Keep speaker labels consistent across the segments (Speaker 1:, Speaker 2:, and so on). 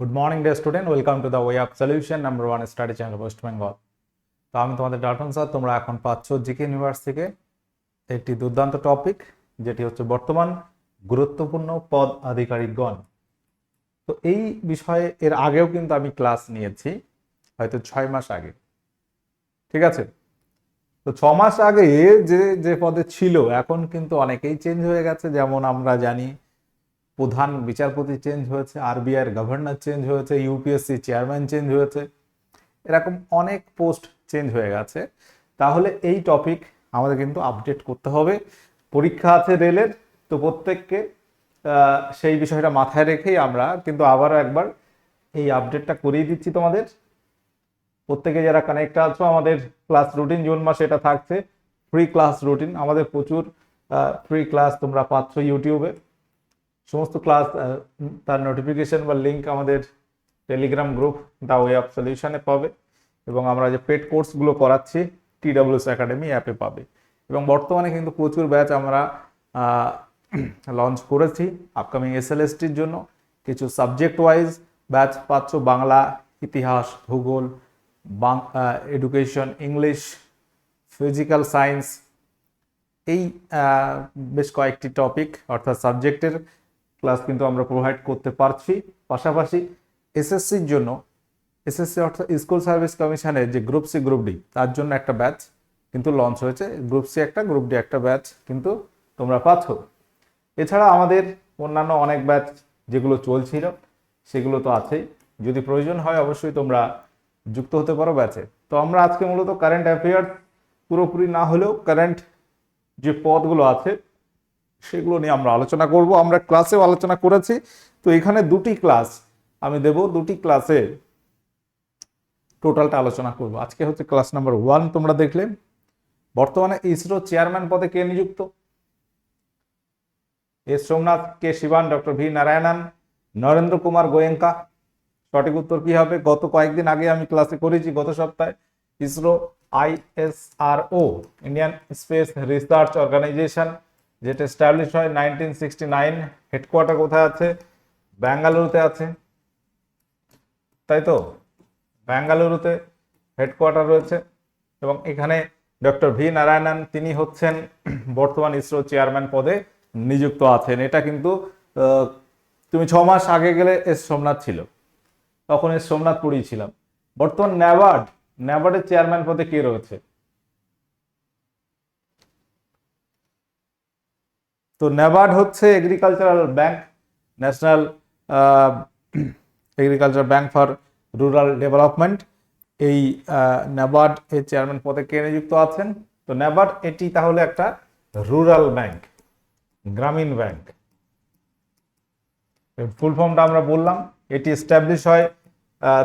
Speaker 1: Good morning day student welcome to the way of solution number one study channel West Bengal তো আমি তোমাদের Dutton sir, তোমরা এখন পাচ্ছ জিকে ইউনিভার্স থেকে একটি দুর্দান্ত টপিক যেটি হচ্ছে বর্তমান গুরুত্বপূর্ণ পদ আধিকারিকগণ। তো এই বিষয়ে এর আগেও কিন্তু আমি ক্লাস নিয়েছি, হয়তো ছয় মাস আগে। ঠিক আছে? তো ছ মাস আগে যে যে পদে ছিল, এখন কিন্তু অনেকেই চেঞ্জ হয়ে গেছে, যেমন আমরা জানি প্রধান বিচারপতি চেঞ্জ হয়েছে আরবিআইয়ের গভর্নর চেঞ্জ হয়েছে ইউপিএসসি চেয়ারম্যান চেঞ্জ হয়েছে, এরকম অনেক পোস্ট চেঞ্জ হয়ে গেছে। তাহলে এই টপিক আমাদের কিন্তু আপডেট করতে হবে। পরীক্ষা আছে রেলের, তো প্রত্যেককে সেই বিষয়টা মাথায় রেখেই আমরা কিন্তু আবারও একবার এই আপডেটটা করিয়ে দিচ্ছি তোমাদের। প্রত্যেকে যারা কানেক্ট আছো, আমাদের ক্লাস রুটিন জুন মাসে এটা থাকছে ফ্রি ক্লাস রুটিন আমাদের প্রচুর ফ্রি ক্লাস তোমরা পাচ্ছ ইউটিউবে সমস্ত ক্লাস তার নোটিফিকেশন বা লিঙ্ক আমাদের Telegram group the way of সলিউশনে পাবে এবং আমরা যে পেড কোর্সগুলো করাচ্ছি টিডাব্লিউএস একাডেমি অ্যাপে পাবে। এবং বর্তমানে কিন্তু প্রচুর ব্যাচ আমরা লঞ্চ করেছি আপকামিং এসএলএসটির জন্য। কিছু সাবজেক্ট ওয়াইজ ব্যাচ পাচ্ছ, বাংলা, ইতিহাস, ভূগোল এডুকেশন ইংলিশ ফিজিক্যাল সায়েন্স এই বেশ কয়েকটি টপিক অর্থাৎ সাবজেক্টের ক্লাস কিন্তু আমরা প্রোভাইড করতে পারছি। পাশাপাশি এসএসসির জন্য এসএসসি অর্থাৎ স্কুল সার্ভিস কমিশনের যে গ্রুপ সি গ্রুপ ডি তার জন্য একটা ব্যাচ কিন্তু লঞ্চ হয়েছে। গ্রুপ সি একটা গ্রুপ ডি একটা ব্যাচ কিন্তু তোমরা পাচ্ছ। এছাড়া আমাদের অন্যান্য অনেক ব্যাচ যেগুলো চলছিল, সেগুলো তো আছেই। যদি প্রয়োজন হয় অবশ্যই তোমরা যুক্ত হতে পারো ব্যাচে তো আমরা আজকে মূলত কারেন্ট অ্যাফেয়ার্স পুরোপুরি না হলেও কারেন্ট যে পদগুলো আছে সেগুলো নিয়ে আমরা আলোচনা করব। আমরা ক্লাসেও আলোচনা করেছি। তো এখানে দুটি ক্লাস আমি দেব। দুটি ক্লাসে টোটালটা আলোচনা করব। আজকে হচ্ছে ক্লাস নাম্বার ওয়ান তোমরা দেখলে। বর্তমানে ইসরো চেয়ারম্যান পদে কে নিযুক্ত? S Somnath, K Sivan, doctor V Narayanan, Narendra Kumar Goenka. সঠিক উত্তর কি হবে? গত কয়েকদিন আগে আমি ক্লাসে করেছি গত সপ্তাহে। ISRO ISRO, Indian space research organisation. যেটা এস্টাবলিশ হয় নাইনটিন সিক্সটি নাইন হেডকোয়ার্টার কোথায় আছে? ব্যাঙ্গালুরুতে আছে। তাই তো? ব্যাঙ্গালুরুতে হেডকোয়ার্টার রয়েছে। এবং এখানে ডক্টর ভি নারায়ণন, তিনি হচ্ছেন বর্তমান ইসরো চেয়ারম্যান পদে নিযুক্ত আছেন। এটা কিন্তু তুমি ছ মাস আগে গেলে এস সোমনাথ ছিল। তখন এস সোমনাথ পুরী ছিলাম। বর্তমান ন্যাবার্ড, ন্যাবার্ডের চেয়ারম্যান পদে কে রয়েছে? তো ন্যাবার্ড হচ্ছে agricultural bank national agriculture bank for rural development এই ন্যাবার্ড এর চেয়ারম্যান পদে কে নিযুক্ত আছেন? তো ন্যাবার্ড এটি তাহলে একটা রুরাল ব্যাংক গ্রামীণ ব্যাংক ফুল ফর্মটা আমরা বললাম, এটি এস্টাবলিশ হয়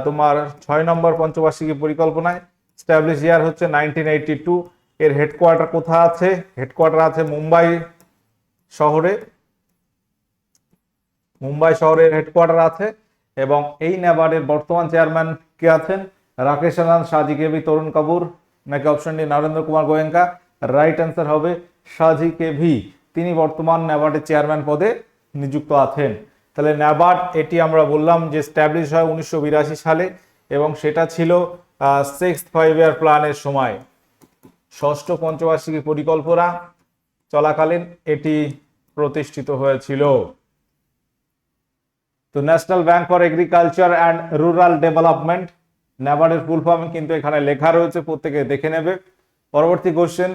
Speaker 1: তোমার ছয় নম্বর পঞ্চবার্ষিকী পরিকল্পনায়। স্ট্যাবলিশ ইয়ার হচ্ছে নাইনটিন এইটি টু এর হেডকোয়ার্টার কোথায় আছে? হেডকোয়ার্টার আছে মুম্বাই শহরে, মুম্বাই শহরের হেডকোয়ার্টার আছে এবং এই ন্যাবার্ডের বর্তমান চেয়ারম্যান কে আছেন? রাকেশ আনন্দ, সাজি কেভি, তরুণ কাপুর। নাকি option D Narendra Kumar Goenka? Right answer হবে সাজি কেভি। তিনি বর্তমান ন্যাবার্ডের চেয়ারম্যান পদে নিযুক্ত আছেন। তাহলে ন্যাবার্ড এটি আমরা বললাম যে স্ট্যাবলিশ হয় উনিশশো বিরাশি সালে এবং সেটা ছিল সিক্স ফাইভ ইয়ার প্ল্যানের সময়। ষষ্ঠ পঞ্চবার্ষিকী পরিকল্পনা চলাকালীন এটি প্রতিষ্ঠিত হয়েছিল। তো national bank for agriculture and rural development ন্যাবার্ডের full form কিন্তু এখানে লেখা রয়েছে, প্রত্যেকে দেখে নেবে। পরবর্তী কোশ্চেন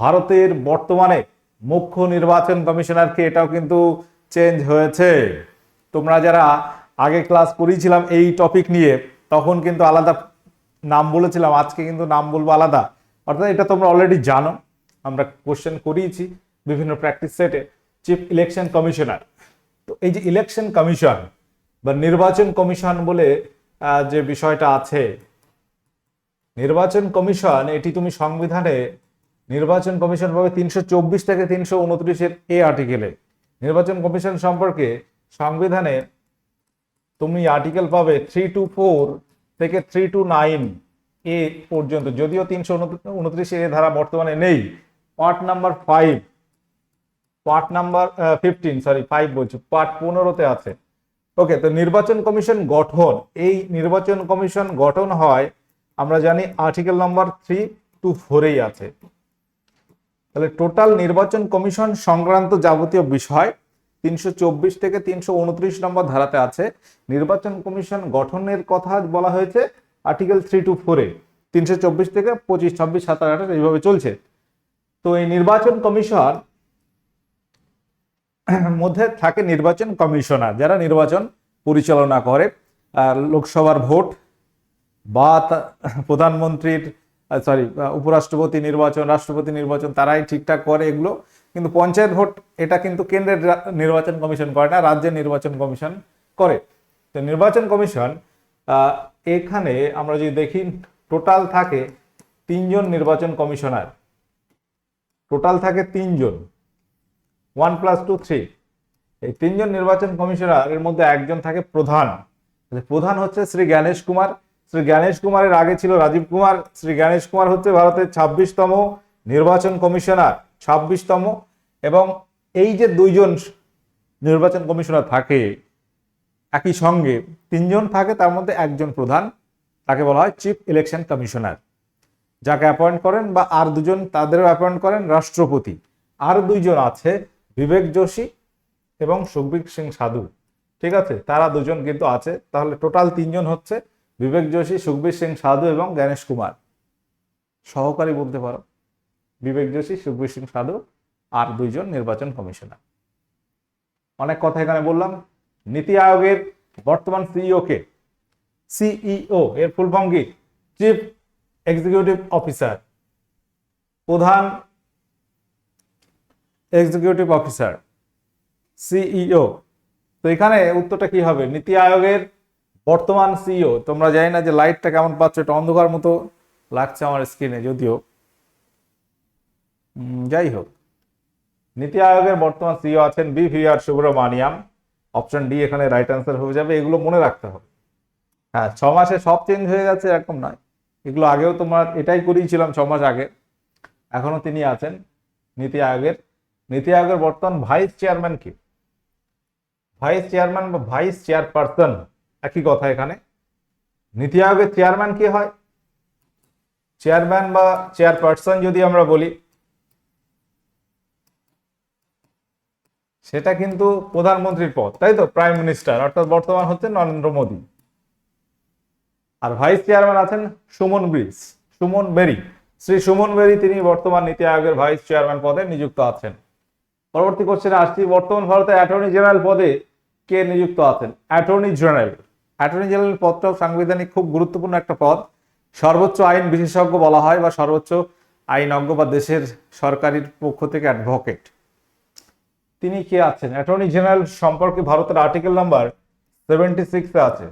Speaker 1: ভারতের বর্তমানে মুখ্য নির্বাচন কমিশনার কে? এটাও কিন্তু চেঞ্জ হয়েছে। তোমরা যারা আগে ক্লাস করিয়েছিলাম এই টপিক নিয়ে, তখন কিন্তু আলাদা নাম বলেছিলাম, আজকে কিন্তু নাম বলব আলাদা। অর্থাৎ এটা তোমরা অলরেডি জানো। আমরা কোশ্চেন করিয়েছি বিভিন্ন প্র্যাকটিস সেটে চিফ ইলেকশন কমিশনার তো এই যে ইলেকশন কমিশন বা নির্বাচন কমিশন বলে যে বিষয়টা আছে, নির্বাচন কমিশন এটি তুমি সংবিধানে নির্বাচন কমিশন পাবে তিনশো চব্বিশ থেকে তিনশো উনত্রিশের এ আর্টিকেলে নির্বাচন কমিশন সম্পর্কে সংবিধানে তুমি আর্টিকেল পাবে থ্রি টু ফোর থেকে থ্রি টু নাইন এ পর্যন্ত, যদিও তিনশো উনত্রিশে এ ধারা বর্তমানে নেই। Part number five part number fifteen sorry five বলছি। পার্ট পনেরোতে আছে। ওকে তো নির্বাচন কমিশন গঠন। এই নির্বাচন কমিশন গঠন হয়, আমরা জানি আর্টিকেল নাম্বার থ্রি টু ফোরেই আছে। তাহলে টোটাল নির্বাচন কমিশন সংক্রান্ত যাবতীয় বিষয় তিনশো চব্বিশ থেকে তিনশো উনত্রিশ নম্বর ধারাতে আছে। নির্বাচন কমিশন গঠনের কথা বলা হয়েছে আর্টিকেল থ্রি টু ফোরে তিনশো চব্বিশ থেকে পঁচিশ, ছাব্বিশ, সাতাশ, আঠাশ, এইভাবে চলছে। তো এই নির্বাচন কমিশন মধ্যে থাকে নির্বাচন কমিশনার যারা নির্বাচন পরিচালনা করে। লোকসভার ভোট বা প্রধানমন্ত্রীর সরি উপরাষ্ট্রপতি নির্বাচন, রাষ্ট্রপতি নির্বাচন তারাই ঠিকঠাক করে এগুলো। কিন্তু পঞ্চায়েত ভোট, এটা কিন্তু কেন্দ্রের নির্বাচন কমিশন করে না, রাজ্যের নির্বাচন কমিশন করে। তো নির্বাচন কমিশন এখানে আমরা যদি দেখি, টোটাল থাকে তিনজন নির্বাচন কমিশনার। টোটাল থাকে তিনজন। ওয়ান প্লাস টু থ্রি এই তিনজন নির্বাচন কমিশনার এর মধ্যে একজন থাকে প্রধান। প্রধান হচ্ছে শ্রী জ্ঞানেশ কুমার। শ্রী জ্ঞানেশ কুমারের আগে ছিল রাজীব কুমার। শ্রী জ্ঞানেশ কুমার হচ্ছে ভারতের ছাব্বিশতম নির্বাচন কমিশনার, ছাব্বিশতম। এবং এই যে দুইজন নির্বাচন কমিশনার থাকে একই সঙ্গে, তিনজন থাকে, তার মধ্যে একজন প্রধান, তাকে বলা হয় চিফ ইলেকশন কমিশনার যাকে অ্যাপয়েন্ট করেন বা আর দুজন তাদেরও অ্যাপয়েন্ট করেন রাষ্ট্রপতি। আর দুইজন আছে বিবেক যোশী এবং সুখবীর সিং সাধু। ঠিক আছে? তারা দুজন কিন্তু আছে। তাহলে টোটাল তিনজন হচ্ছে বিবেক যোশী, সুখবীর সিং সাধু এবং জ্ঞানেশ কুমার। সহকারী বলতে পারো। বিবেক যোশী, সুখবীর সিং সাধু আর দুইজন নির্বাচন কমিশনার। অনেক কথা এখানে বললাম। নীতি আয়োগের বর্তমান সিইও কে সিইও এর ফুল ফর্ম কি? চিফ এক্সিকিউটিভ অফিসার প্রধান এক্সিকিউটিভ অফিসার সিইও তো এখানে উত্তরটা কি হবে? নীতি আয়োগের বর্তমান সিইও তোমরা জানি না যে লাইটটা কেমন পাচ্ছ, এটা অন্ধকার মতো লাগছে আমার স্ক্রিনে যদিও। যাই হোক। নীতি আয়োগের বর্তমান সিইও আছেন B V R Subrahmanyam option D এখানে রাইট অ্যান্সার হয়ে যাবে, এগুলো মনে রাখতে হবে। হ্যাঁ ছ মাসে সব চেঞ্জ হয়ে যাচ্ছে, এরকম নয়। এগুলো আগেও তোমার এটাই করিয়েছিলাম ছ মাস আগে। এখনও তিনি আছেন, নীতি আয়োগের। নীতি আয়োগের বর্তমান ভাইস চেয়ারম্যান কি? ভাইস চেয়ারম্যান বা ভাইস চেয়ারপারসন একই কথা এখানে। নীতি আয়োগের চেয়ারম্যান কি হয়? চেয়ারম্যান বা চেয়ারপারসন যদি আমরা বলি, সেটা কিন্তু প্রধানমন্ত্রীর পদ, তাই তো? প্রাইম মিনিস্টার অর্থাৎ বর্তমান হচ্ছে নরেন্দ্র মোদী। আর ভাইস চেয়ারম্যান আছেন সুমন ব্রিজ, সুমন বেরি। শ্রী সুমন বেরি, তিনি বর্তমান নীতি আয়োগের ভাইস চেয়ারম্যান পদে নিযুক্ত আছেন। পরবর্তী কোশ্চেনে আসছি, বর্তমান ভারতে অ্যাটর্নি জেনারেল পদে কে নিযুক্ত আছেন? অ্যাটর্নি জেনারেল অ্যাটর্নি জেনারেল পদটাও সাংবিধানিক খুব গুরুত্বপূর্ণ একটা পদ। সর্বোচ্চ আইন বিশেষজ্ঞ বলা হয় বা সর্বোচ্চ আইনজ্ঞ বা দেশের সরকারের পক্ষ থেকে অ্যাডভোকেট তিনি কে আছেন? অ্যাটর্নি জেনারেল সম্পর্কে ভারতের আর্টিকেল নাম্বার সেভেন্টি সিক্সে আছে।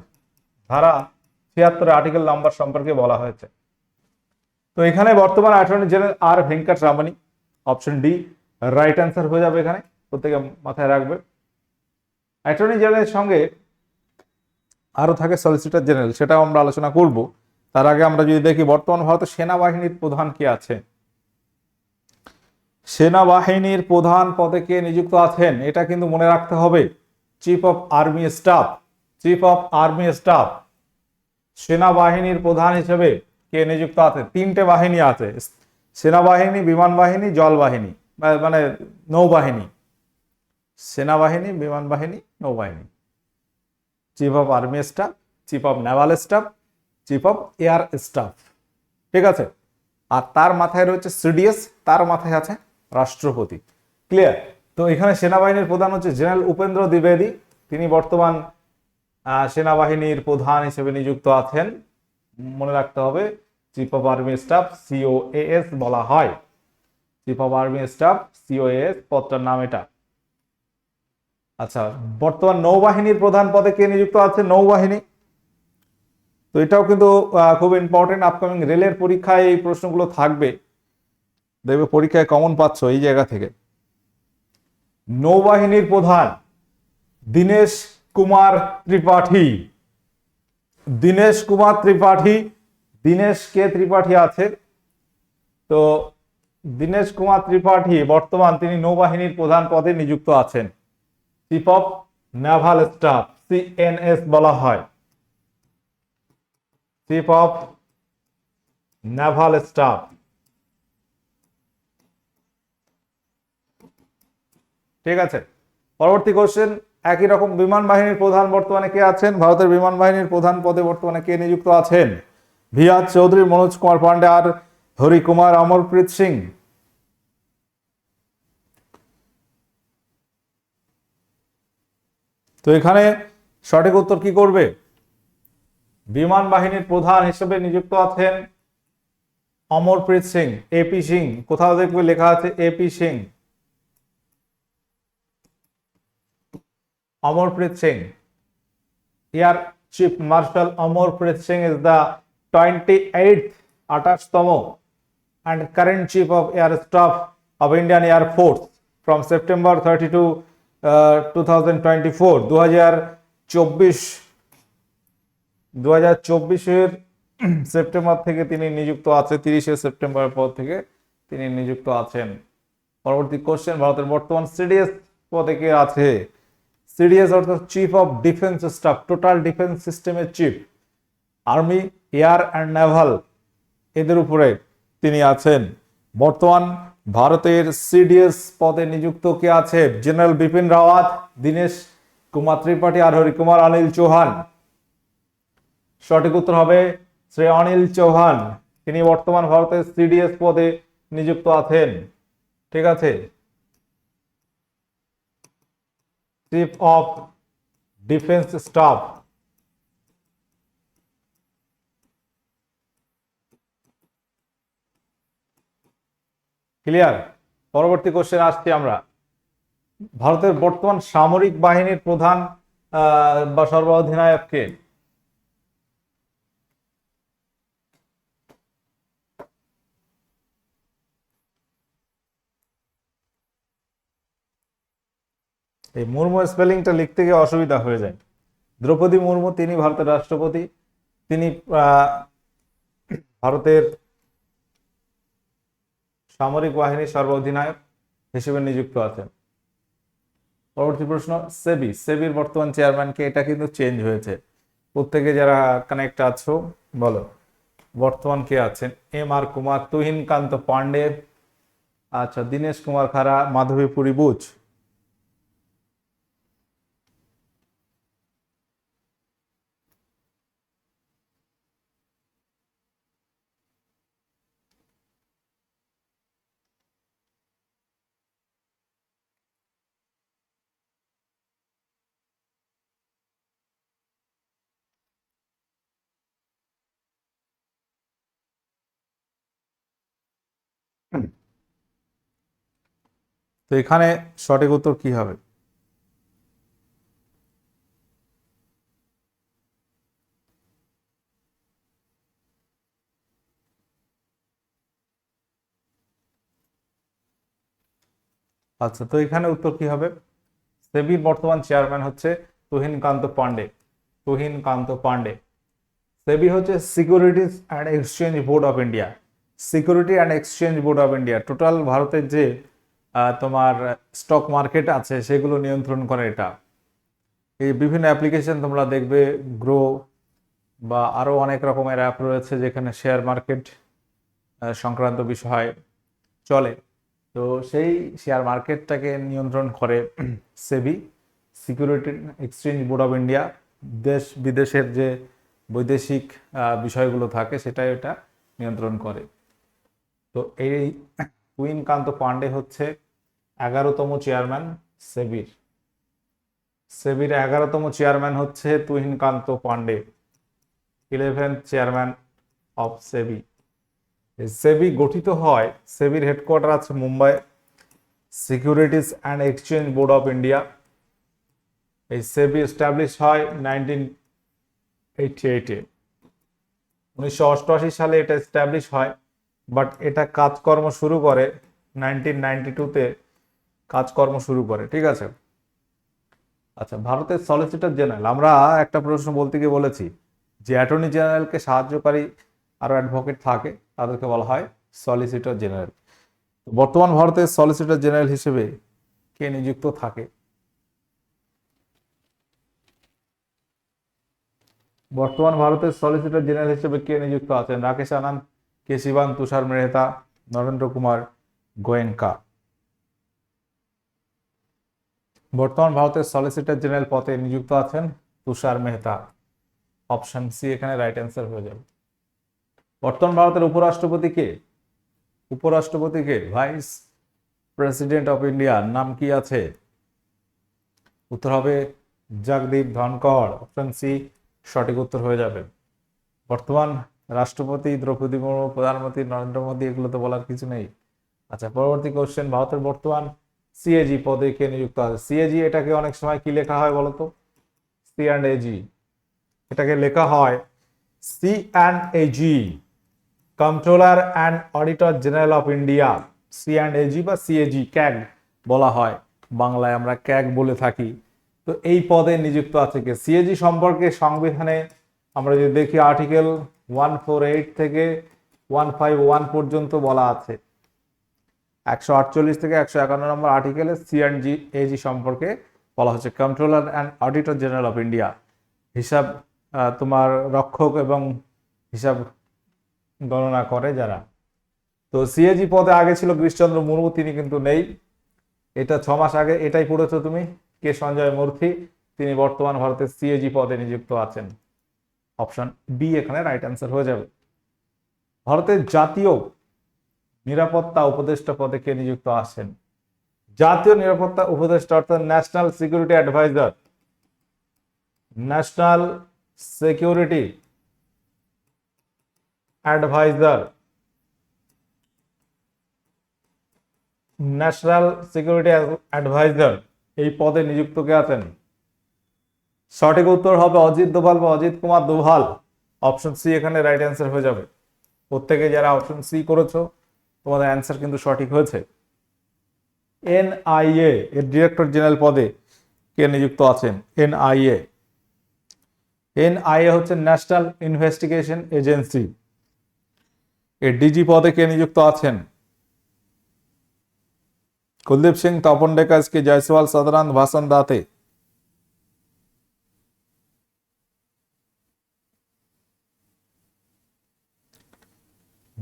Speaker 1: ধারা ছিয়াত্তর আর্টিকেল নাম্বার সম্পর্কে বলা হয়েছে। তো এখানে বর্তমান attorney general R Venkat Ramani option D right answer হয়ে যাবে এখানে, প্রত্যেকে মাথায় রাখবে। অ্যাটর্নি জেনারেলের সঙ্গে আরও থাকে সলিসিটর জেনারেল সেটাও আমরা আলোচনা করব। তার আগে আমরা যদি দেখি, বর্তমান ভারতের সেনাবাহিনীর প্রধান কে আছে সেনাবাহিনীর প্রধান পদে কে নিযুক্ত আছেন? এটা কিন্তু মনে রাখতে হবে chief of army staff chief of army staff সেনাবাহিনীর প্রধান হিসেবে কে নিযুক্ত আছে? তিনটে বাহিনী আছে। সেনাবাহিনী বিমান বাহিনী জল বাহিনী মানে নৌবাহিনী। সেনাবাহিনী বিমান বাহিনী নৌবাহিনী। Chief of army staff chief of naval staff chief of air staff ঠিক আছে? আর তার মাথায় রয়েছে সিডিএস তার মাথায় আছে রাষ্ট্রপতি। ক্লিয়ার তো এখানে সেনাবাহিনীর প্রধান হচ্ছে জেনারেল উপেন্দ্র দ্বিবেদী। তিনি বর্তমান সেনাবাহিনীর প্রধান হিসেবে নিযুক্ত আছেন। মনে রাখতে হবে chief of army staff COAS বলা হয়। Chief of army staff COAS পদটার নাম এটা। আচ্ছা বর্তমান নৌবাহিনীর প্রধান পদে কে নিযুক্ত আছে? নৌবাহিনী। তো এটাও কিন্তু খুব ইম্পর্টেন্ট আপকামিং রেলের পরীক্ষায় এই প্রশ্নগুলো থাকবে। দেখবে পরীক্ষায় কমন পাচ্ছ এই জায়গা থেকে। নৌবাহিনীর প্রধান, দীনেশ কুমার ত্রিপাঠী। দীনেশ কুমার ত্রিপাঠী। দীনেশ কে ত্রিপাঠী আছে? তো দীনেশ কুমার ত্রিপাঠী বর্তমান তিনি নৌবাহিনীর প্রধান পদে নিযুক্ত আছেন। Chief of naval staff CNS বলা হয়। চিফ অফ নাভাল স্টাফ ঠিক আছে? পরবর্তী কোশ্চেন একই রকম বিমান বাহিনীর প্রধান বর্তমানে কে আছেন? ভারতের বিমান বাহিনীর প্রধান পদে বর্তমানে কে নিযুক্ত আছেন? ভিয়াজ চৌধুরী, মনোজ কুমার পান্ডে আর হরি কুমার অমরপ্রীত সিং। তো এখানে সঠিক উত্তর কি করবে? বিমান বাহিনীর প্রধান হিসেবে নিযুক্ত আছেন অমরপ্রীত সিং এপি সিং। কোথাও দেখবে লেখা আছে AP Singh. Amarpreet Singh. Air chief marshal Amarpreet Singh is the twenty eight আঠাশতম chief of air staff of Indian Air Force from September 32 uh, 2024 2024 2024 এর সেপ্টেম্বর থেকে তিনি নিযুক্ত আছে তিরিশে সেপ্টেম্বরের পর থেকে তিনি নিযুক্ত আছেন। পরবর্তী কোশ্চেন ভারতের বর্তমান সিডিএস পদে কে আছে? সিডিএস অর্থাৎ chief of defence staff total defence সিস্টেমের chief army air and naval এদের উপরে তিনি আছেন। বর্তমান ভারতের সিডিএস পদে নিযুক্ত কে আছে? General Bipin Rawat, Dinesh Kumar Tripathi R Harikumar Anil Chauhan. সঠিক উত্তর হবে শ্রী অনিল চৌহান। তিনি বর্তমান ভারতের সিডিএস পদে নিযুক্ত আছেন। ঠিক আছে? Chief of defence staff clear পরবর্তী কোশ্চেন আসছি আমরা। ভারতের বর্তমান সামরিক বাহিনীর প্রধান বা সর্বাধিনায়ক কে? এই মুর্মু স্পেলিংটা লিখতে গিয়ে অসুবিধা হয়ে যায়। দ্রৌপদী মুর্মু, তিনি ভারতের রাষ্ট্রপতি, তিনি ভারতের সামরিক বাহিনীর সর্বাধিনায়ক হিসেবে নিযুক্ত আছেন। পরবর্তী প্রশ্ন, সেবি। সেবির বর্তমান চেয়ারম্যানকে এটা কিন্তু চেঞ্জ হয়েছে। প্রত্যেকে যারা কানেক্ট আছো, বলো। বর্তমান কে আছেন? এম আর কুমার তুহিন কান্ত পান্ডে আচ্ছা দীনেশ কুমার খারা মাধবীপুরী বুচ। তো এখানে সঠিক উত্তর কি হবে? আচ্ছা তো এখানে উত্তর কি হবে? সেবির বর্তমান চেয়ারম্যান হচ্ছে তুহিন কান্ত পান্ডে তুহিন কান্ত পান্ডে সেবি হচ্ছে securities and exchange board of India. Security and exchange board of India total ভারতের যে তোমার স্টক মার্কেট আছে, সেগুলো নিয়ন্ত্রণ করে এটা। এই বিভিন্ন অ্যাপ্লিকেশন তোমরা দেখবে গ্রো বা আরও অনেক রকমের অ্যাপ রয়েছে যেখানে শেয়ার মার্কেট সংক্রান্ত বিষয় চলে। তো সেই শেয়ার মার্কেটটাকে নিয়ন্ত্রণ করে SEBI security exchange board of India দেশ বিদেশের যে বৈদেশিক বিষয়গুলো থাকে, সেটাই এটা নিয়ন্ত্রণ করে। তো এই কুইন কান্ত পান্ডে হচ্ছে এগারোতম চেয়ারম্যান সেবির। সেবির এগারোতম চেয়ারম্যান হচ্ছে Tuhin Kanta Pandey eleventh chairman of SEBI. SEBI গঠিত হয়, সেবির হেডকোয়ার্টার আছে Mumbai securities and exchange board of India এই সেবি এস্টাবলিশ হয় নাইনটিন এইটি এইটে উনিশশো অষ্টআশি সালে এটা এস্টাবলিশ হয়। বাট এটা কাজকর্ম শুরু করে নাইনটিন নাইনটি টুতে কাজকর্ম শুরু করে, ঠিক আছে? আচ্ছা ভারতের সলিসিটর জেনারেল আমরা একটা প্রশ্ন বলতে গিয়ে বলেছি, যে অ্যাটর্নি জেনারেলকে সাহায্যকারী আরও অ্যাডভোকেট থাকে, তাদেরকে বলা হয় সলিসিটর জেনারেল বর্তমান ভারতের সলিসিটর জেনারেল হিসেবে কে নিযুক্ত থাকে? বর্তমান ভারতের সলিসিটর জেনারেল হিসেবে কে নিযুক্ত আছেন? রাকেশ আনন্দ কে শিবান তুষার মেহতা, নরেন্দ্র কুমার, গোয়েঙ্কা। বর্তমান ভারতের সলিসিটর জেনারেল পদে নিযুক্ত আছেন তুষার মেহতা। অপশন সি এখানে রাইট অ্যান্সার হয়ে যাবে। বর্তমান ভারতের উপরাষ্ট্রপতি কে? উপরাষ্ট্রপতি কে ভাইস প্রেসিডেন্ট অফ ইন্ডিয়া নাম কি আছে? উত্তর হবে জগদীপ ধনকর অপশন সি সঠিক উত্তর হয়ে যাবে। বর্তমান রাষ্ট্রপতি, দ্রৌপদী মুর্মু, প্রধানমন্ত্রী নরেন্দ্র মোদী, এগুলো তো বলার কিছু নেই। আচ্ছা পরবর্তী কোশ্চেন ভারতের বর্তমান সিএজি পদে কে নিযুক্ত আছে? সিএজি এটাকে অনেক সময় কি লেখা হয় বলতো? সি অ্যান্ড এজি এটাকে লেখা হয় C and AG comptroller and auditor general of India C and AG বা সিএজি ক্যাগ বলা হয়। বাংলায় আমরা ক্যাগ বলে থাকি। তো এই পদে নিযুক্ত আছে কে? সিএজি সম্পর্কে সংবিধানে আমরা যদি দেখি আর্টিকেল ওয়ান ফোর এইট থেকে ওয়ান ফাইভ ওয়ান পর্যন্ত বলা আছে। একশো আটচল্লিশ থেকে একশো একান্ন নম্বর আর্টিকেলে সি অ্যান্ড জি এজি সম্পর্কে বলা হচ্ছে। Comptroller and auditor general of India হিসাব তোমার রক্ষক এবং হিসাব গণনা করে যারা। তো সিএজি পদে আগে ছিল গিরিশচন্দ্র মুর্মু, তিনি কিন্তু নেই। এটা ছ মাস আগে এটাই পড়েছো তুমি, কে সঞ্জয় মূর্তি, তিনি বর্তমান ভারতের সিএজি পদে নিযুক্ত আছেন। অপশন বি এখানে রাইট অ্যান্সার হয়ে যাবে। ভারতের জাতীয় নিরাপত্তা উপদেষ্টা পদে কে নিযুক্ত আছেন? জাতীয় নিরাপত্তা উপদেষ্টা অর্থাৎ national security adviser national security adviser national security adviser এই পদে নিযুক্ত কে আছেন? সঠিক উত্তর হবে অজিত দোভাল বা অজিত কুমার দোভাল। অপশন সি এখানে রাইট অ্যান্সার হয়ে যাবে। প্রত্যেকে যারা অপশন সি করেছ, তোমাদের অ্যান্সার কিন্তু সঠিক হয়েছে। এনআইএ এর ডিরেক্টর জেনারেল পদে কে নিযুক্ত আছেন? এনআইএ এনআইএ হচ্ছে ন্যাশনাল ইনভেস্টিগেশন এজেন্সি এর ডিজি পদে কে নিযুক্ত আছেন? কুলদীপ সিং, তপন ডেকাস কে জয়সওয়াল সদরান ভাসান দাতে।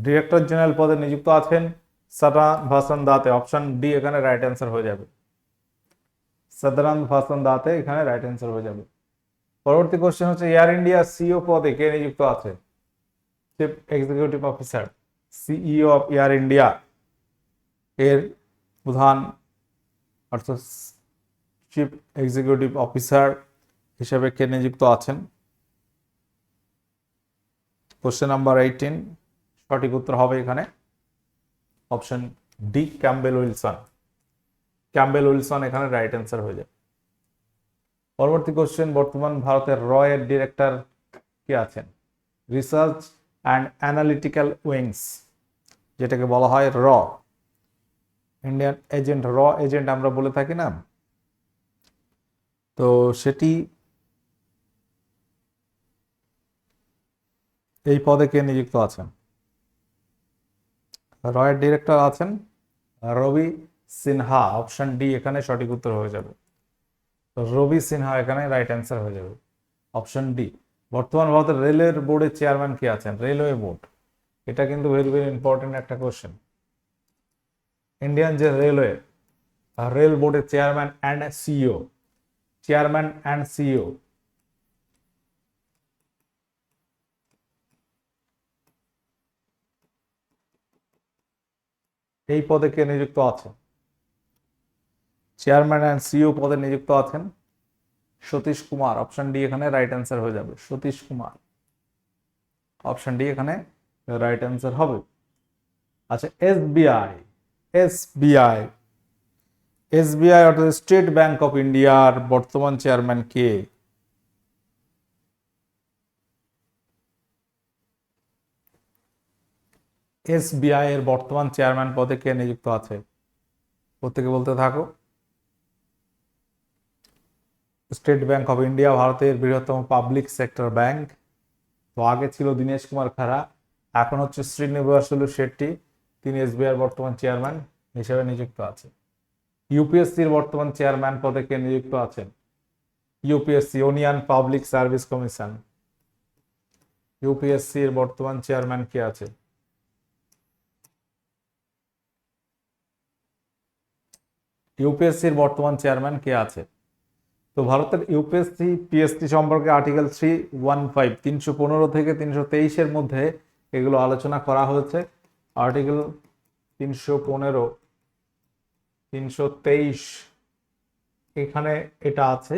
Speaker 1: ডিরেক্টর জেনারেল পদে নিযুক্ত আছেন সাদান ভাষণ দাতে অপশন ডি এখানে রাইট অ্যান্সার হয়ে যাবে। সদানন্দ ভাষণ দাতে এখানে রাইট অ্যান্সার হয়ে যাবে। পরবর্তী কোশ্চেন হচ্ছে এয়ার ইন্ডিয়া সিও পদে কে নিযুক্ত আছে? Chief executive officer CEO of Air India এর প্রধান অর্থাৎ চিফ এক্সিকিউটিভ অফিসার হিসেবে কে নিযুক্ত আছেন? কোশ্চেন নাম্বার এইটিন সঠিক উত্তর হবে এখানে। Option D Campbell Wilson Campbell Wilson এখানে রাইট অ্যান্সার হয়ে যাবে। পরবর্তী কোশ্চেন বর্তমান ভারতের র এর ডিরেক্টর কে আছেন? রিসার্চ অ্যান্ড অ্যানালিটিক্যাল উইংস যেটাকে বলা হয় র। ইন্ডিয়ান এজেন্ট র এজেন্ট আমরা বলে থাকি না। তো সেটি এই পদে কে নিযুক্ত আছেন? রয়ের ডিরেক্টর আছেন রবি সিনহা, অপশন ডি এখানে সঠিক উত্তর হয়ে যাবে। তো রবি সিনহা এখানে রাইট অ্যান্সার হয়ে যাবে। অপশন ডি, বর্তমান ভারতের রেলের বোর্ডের চেয়ারম্যান কে আছেন? রেলওয়ে বোর্ড এটা কিন্তু ভেরি ভেরি ইম্পর্টেন্ট একটা কোশ্চেন ইন্ডিয়ান যে রেলওয়ে রেল বোর্ডের chairman and CEO chairman and CEO এই পদে কে নিযুক্ত আছে? চেয়ারম্যান অ্যান্ড সিইও পদে নিযুক্ত আছেন সতীশ কুমার। অপশন ডি এখানে রাইট অ্যান্সার হয়ে যাবে। সতীশ কুমার। অপশন ডি এখানে রাইট অ্যান্সার হবে। আচ্ছা এসবিআই এসবিআই এসবিআই অর্থাৎ স্টেট ব্যাংক অফ ইন্ডিয়ার বর্তমান চেয়ারম্যান কে এসবিআই এর বর্তমান চেয়ারম্যান পদে কে নিযুক্ত আছে? প্রত্যেকে বলতে থাকো। স্টেট ব্যাংক অফ ইন্ডিয়া ভারতের বৃহত্তম পাবলিক সেক্টর ব্যাংক তো আগে ছিল দীনেশ কুমার খারা এখন হচ্ছে শ্রীনিবাসলু শেট্টি। তিনি এসবিআই বর্তমান চেয়ারম্যান হিসেবে নিযুক্ত আছে। ইউপিএসসির বর্তমান চেয়ারম্যান পদে কে নিযুক্ত আছেন? UPSC union public service commission. UPSC এর বর্তমান চেয়ারম্যান কে আছে? ইউপিএসসি এর বর্তমান চেয়ারম্যান কে আছে? তো ভারতের ইউপিএসসি পিএসসি সম্পর্কে আর্টিকেল থ্রি ওয়ান ফাইভ, তিনশো পনেরো থেকে তিনশো তেইশের মধ্যে এগুলো আলোচনা করা হয়েছে। আর্টিকেল তিনশো পনেরো, তিনশো তেইশ, এখানে এটা আছে।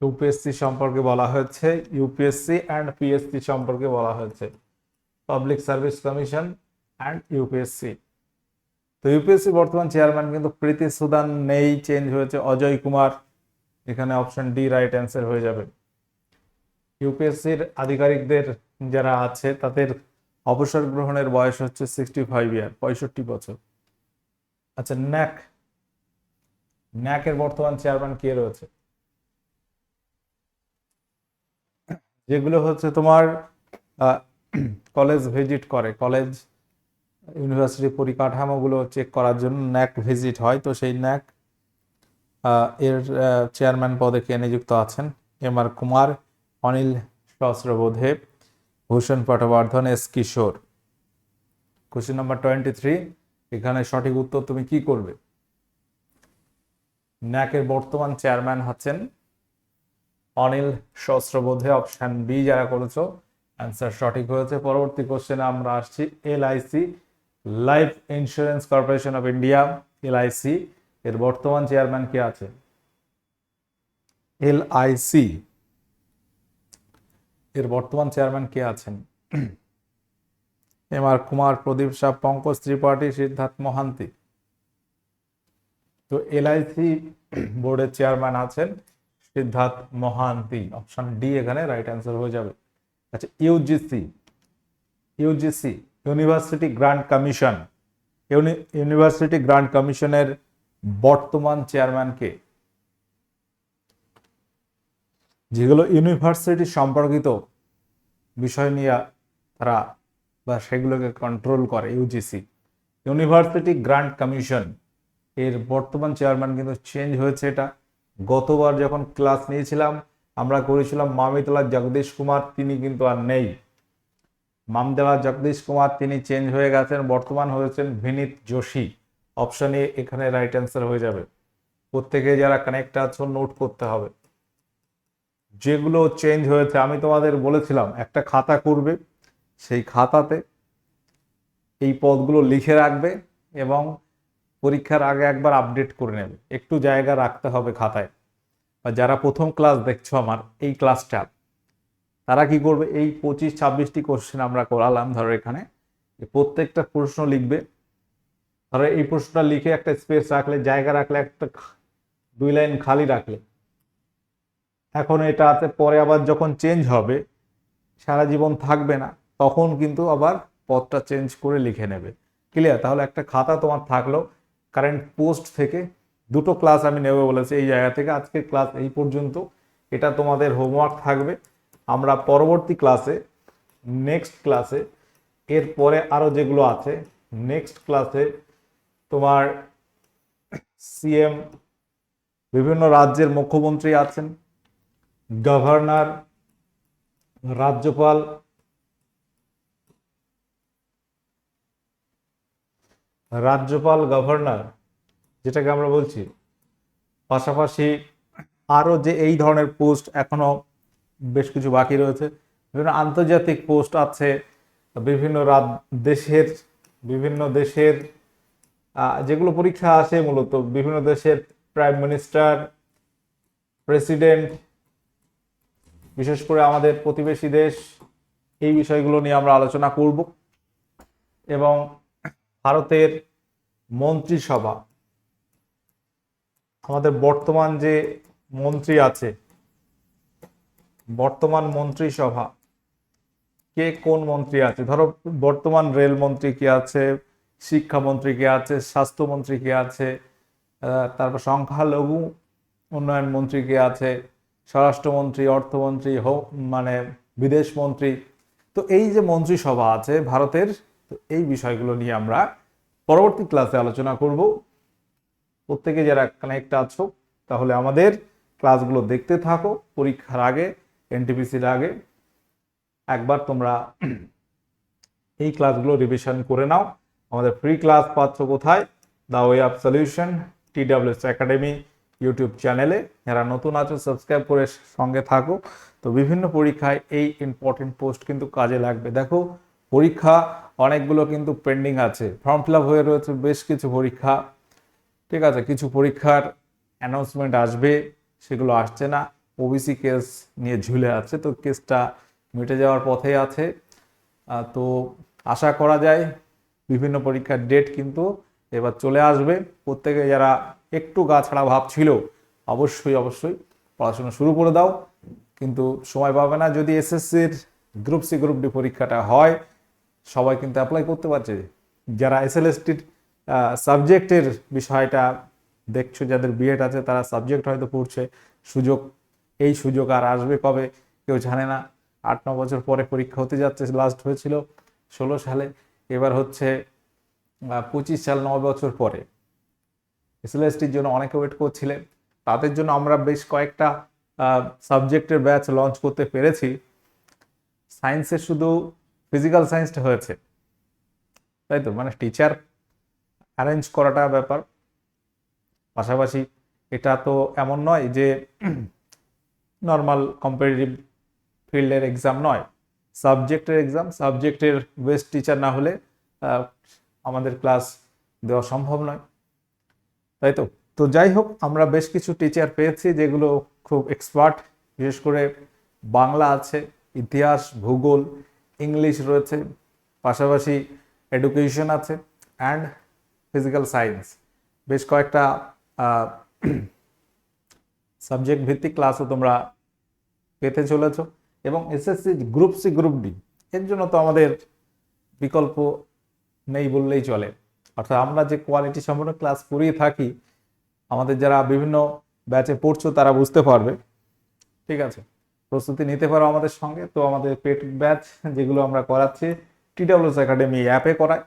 Speaker 1: ইউপিএসসি সম্পর্কে বলা হয়েছে, ইউপিএসসি অ্যান্ড পিএসসি সম্পর্কে বলা হয়েছে। Public service commission and UPSC. তো ইউপিএসসি বর্তমান চেয়ারম্যান কিন্তু প্রীতি সুদান নেই চেঞ্জ হয়েছে অজয় কুমার। এখানে অপশন ডি রাইট অ্যান্সার হয়ে যাবে। ইউপিএসসির আধিকারিকদের যারা আছে, তাদের অবসর গ্রহণের বয়স হচ্ছে সিক্সটি ফাইভ ইয়ার পঁয়ষট্টি বছর। আচ্ছা ন্যাক। ন্যাকের বর্তমান চেয়ারম্যান কে রয়েছে? যেগুলো হচ্ছে তোমার কলেজ ভিজিট করে। কলেজ ইউনিভার্সিটি পরিকাঠামোগুলো চেক করার জন্য ন্যাক ভিজিট হয়, তো সেই ন্যাক এর চেয়ারম্যান পদে কে নিযুক্ত আছেন? M R Kumar, Anil Sahasrabudhe, Bhushan Patwardhan S Kishore. Question number twenty three এখানে সঠিক উত্তর তুমি কি করবে? ন্যাকের বর্তমান চেয়ারম্যান হচ্ছেন অনিল সহস্রবোধে অপশান বি যারা করেছ অ্যান্সার সঠিক হয়েছে। পরবর্তী কোশ্চেনে আমরা আসছি LIC life insurance corporation of India LIC এর বর্তমান চেয়ারম্যান কে আছে? এলআইসি এর বর্তমান চেয়ারম্যান কে আছেন? M R Kumar Pradeep Shah Pankaj Tripathi, Siddhartha Mohanty. তো এলআইসি বোর্ডের চেয়ারম্যান আছেন সিদ্ধার্থ মহান্তি। অপশন ডি এখানে রাইট অ্যান্সার হয়ে যাবে। আচ্ছা UGC UGC university grant commission university grant কমিশনের বর্তমান চেয়ারম্যান কে? যেগুলো ইউনিভার্সিটি সম্পর্কিত বিষয় নিয়ে তারা বা সেগুলোকে কন্ট্রোল করে ইউজিসি ইউনিভার্সিটি গ্রান্ট কমিশন, এর বর্তমান চেয়ারম্যান কিন্তু চেঞ্জ হয়েছে এটা। গতবার যখন ক্লাস নিয়েছিলাম, আমরা করেছিলাম মামিতলা জগদীশ কুমার, তিনি কিন্তু আর নেই। মামদেলা জগদীশ কুমার, তিনি চেঞ্জ হয়ে গেছেন, বর্তমান হয়েছেন ভিনীত যোশী। অপশন এ এখানে রাইট অ্যান্সার হয়ে যাবে। প্রত্যেকে যারা কানেক্ট আছো নোট করতে হবে। যেগুলো চেঞ্জ হয়েছে, আমি তোমাদের বলেছিলাম, একটা খাতা করবে, সেই খাতাতে এই পদগুলো লিখে রাখবে এবং পরীক্ষার আগে একবার আপডেট করে নেবে। একটু জায়গা রাখতে হবে খাতায়। বা যারা প্রথম ক্লাস দেখছ আমার, এই ক্লাসটা তারা কি করবে? এই পঁচিশ, ছাব্বিশটি কোশ্চেন আমরা করালাম ধরো এখানে। প্রত্যেকটা প্রশ্ন লিখবে। ধরো এই প্রশ্নটা লিখে একটা স্পেস রাখলে, জায়গা রাখলে, একটা দুই লাইন খালি রাখলে। এখন এটা আছে, পরে আবার যখন চেঞ্জ হবে, সারা জীবন থাকবে না, তখন কিন্তু আবার পথটা চেঞ্জ করে লিখে নেবে। ক্লিয়ার তাহলে একটা খাতা তোমার থাকল কারেন্ট পোস্ট থেকে দুটো ক্লাস আমি নেবে বলেছি এই জায়গা থেকে। আজকের ক্লাস এই পর্যন্ত। এটা তোমাদের হোমওয়ার্ক থাকবে। আমরা পরবর্তী ক্লাসে নেক্সট ক্লাসে এরপরে আরও যেগুলো আছে নেক্সট ক্লাসে তোমার সিএম বিভিন্ন রাজ্যের মুখ্যমন্ত্রী আছেন গভর্নর রাজ্যপাল রাজ্যপাল গভর্নর যেটাকে আমরা বলছি, পাশাপাশি আরও যে এই ধরনের পোস্ট এখনও বেশ কিছু বাকি রয়েছে। বিভিন্ন আন্তর্জাতিক পোস্ট আছে, বিভিন্ন রাজ দেশের, বিভিন্ন দেশের যেগুলো পরীক্ষা আসে মূলত। বিভিন্ন দেশের প্রাইম মিনিস্টার প্রেসিডেন্ট বিশেষ করে আমাদের প্রতিবেশী দেশ, এই বিষয়গুলো নিয়ে আমরা আলোচনা করব। এবং ভারতের মন্ত্রিসভা, আমাদের বর্তমান যে মন্ত্রী আছে বর্তমান মন্ত্রিসভা। কে কোন মন্ত্রী আছে? ধরো বর্তমান রেল মন্ত্রী কে আছে, শিক্ষামন্ত্রী কে আছে, স্বাস্থ্যমন্ত্রী কে আছে তারপর সংখ্যালঘু উন্নয়ন মন্ত্রী কে আছে, স্বরাষ্ট্রমন্ত্রী, অর্থমন্ত্রী হোক মানে বিদেশ মন্ত্রী। তো এই যে মন্ত্রিসভা আছে ভারতের, তো এই বিষয়গুলো নিয়ে আমরা পরবর্তী ক্লাসে আলোচনা করব। প্রত্যেকে যারা কানেক্ট আছো, তাহলে আমাদের ক্লাসগুলো দেখতে থাকো, পরীক্ষার আগে এনটিপিসির আগে। একবার তোমরা এই ক্লাসগুলো রিভিশন করে নাও। আমাদের ফ্রি ক্লাস পাচ্ছ কোথায়? The way of solution TWS academy YouTube চ্যানেলে যারা নতুন আছো সাবস্ক্রাইব করে সঙ্গে থাকো। তো বিভিন্ন পরীক্ষায় এই ইম্পর্টেন্ট পোস্ট কিন্তু কাজে লাগবে। দেখো, পরীক্ষা অনেকগুলো কিন্তু পেন্ডিং আছে। ফর্ম ফিল হয়ে রয়েছে বেশ কিছু পরীক্ষা। ঠিক আছে, কিছু পরীক্ষার অ্যানাউন্সমেন্ট আসবে, সেগুলো আসছে না। ওবিসি কেস নিয়ে ঝুলে আছে, তো কেসটা মিটে যাওয়ার পথে আছে। তো আশা করা যায় বিভিন্ন পরীক্ষার ডেট কিন্তু এবার চলে আসবে। প্রত্যেকে যারা একটু গা ছাড়া ভাব ছিল, অবশ্যই অবশ্যই পড়াশোনা শুরু করে দাও। কিন্তু সময় পাবে না। যদি এসএসসির গ্রুপ সি গ্রুপ ডি পরীক্ষাটা হয়, সবাই কিন্তু অ্যাপ্লাই করতে পারছে। যারা এসএলএসটির সাবজেক্টের বিষয়টা দেখছ, যাদের বিএড আছে, তারা সাবজেক্ট হয়তো পড়ছে। সুযোগ এই সুযোগ আর আসবে কবে? কেউ জানে না। আট, ন বছর পরে পরীক্ষা হতে যাচ্ছে লাস্ট হয়েছিল ষোলো সালে। এবার হচ্ছে পঁচিশ সাল, ন বছর পরে। এসএলএসটির জন্য অনেকে ওয়েট করছিলেন। তাদের জন্য আমরা বেশ কয়েকটা সাবজেক্টের ব্যাচ লঞ্চ করতে পেরেছি। সায়েন্সের শুধু ফিজিক্যাল সায়েন্সটা হয়েছে। তাই তো? মানে টিচার অ্যারেঞ্জ করাটা ব্যাপার। পাশাপাশি এটা তো এমন নয় যে নর্মাল কম্পিটিটিভ ফিল্ডের এক্সাম নয়। সাবজেক্টের এক্সাম সাবজেক্টের বেস্ট টিচার না হলে আমাদের ক্লাস দেওয়া সম্ভব নয়। তাই তো? তো যাই হোক, আমরা বেশ কিছু টিচার পেয়েছি যেগুলো খুব এক্সপার্ট বিশেষ করে বাংলা আছে, ইতিহাস, ভূগোল, ইংলিশ রয়েছে, পাশাপাশি এডুকেশন আছে অ্যান্ড ফিজিক্যাল সায়েন্স বেশ কয়েকটা সাবজেক্ট ভিত্তিক ক্লাসও তোমরা পেতে চলেছ। এবং SSC group C group D এর জন্য তো আমাদের বিকল্প নেই বললেই চলে। অর্থাৎ আমরা যে কোয়ালিটি সম্পন্ন ক্লাস করিয়ে থাকি, আমাদের যারা বিভিন্ন ব্যাচে পড়ছো তারা বুঝতে পারবে। ঠিক আছে? প্রস্তুতি নিতে পারো আমাদের সঙ্গে। তো আমাদের পেট ব্যাচ যেগুলো আমরা করাচ্ছি টিডাব্লিউএস একাডেমি অ্যাপে করায়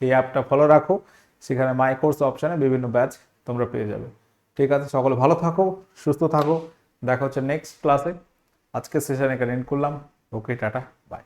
Speaker 1: এই অ্যাপটা ফলো রাখো। সেখানে মাই কোর্স অপশানে বিভিন্ন ব্যাচ তোমরা পেয়ে যাবে। ঠিক আছে, সকলে ভালো থাকো, সুস্থ থাকো। দেখা হচ্ছে নেক্সট ক্লাসে আজকে সেশন এখানে এন্ড করলাম। ওকে টাটা বাই